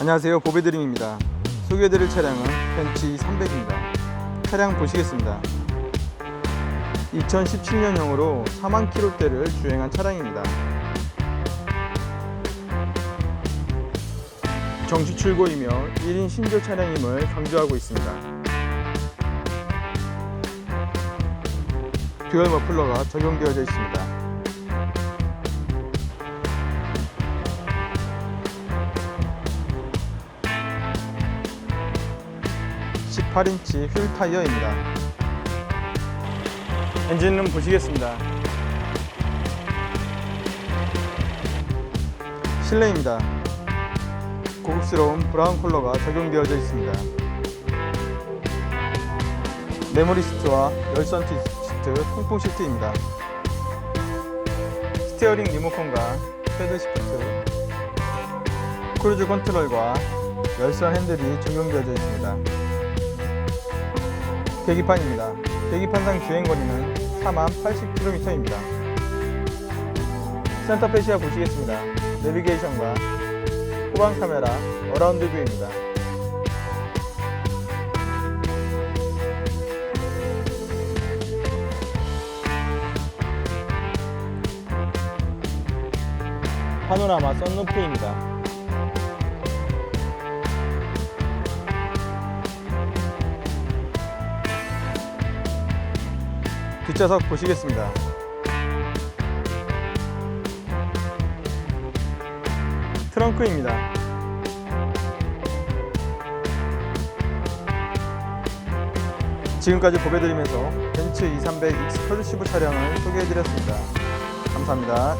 안녕하세요. 보배드림입니다. 소개해드릴 차량은 벤츠 300입니다. 차량 보시겠습니다. 2017년형으로 4만 킬로대를 주행한 차량입니다. 정시 출고이며 1인 신조 차량임을 강조하고 있습니다. 듀얼 머플러가 적용되어져 있습니다 18인치 휠 타이어입니다. 엔진룸 보시겠습니다. 실내입니다. 고급스러운 브라운 컬러가 적용되어져 있습니다. 메모리 시트와 열선 시트, 통풍 시트입니다. 스티어링 리모컨과 패드 시프트, 크루즈 컨트롤과 열선 핸들이 적용되어져 있습니다. 계기판입니다. 계기판상 주행거리는 4만 80km입니다. 센터 페 시야 보시겠습니다. 내비게이션과 후방 카메라, 어라운드 뷰입니다. 파노라마 썬루프입니다. 뒷좌석 보시겠습니다. 트렁크입니다. 지금까지 보배드리면서 벤츠 2300 익스클루시브 차량을 소개해드렸습니다. 감사합니다.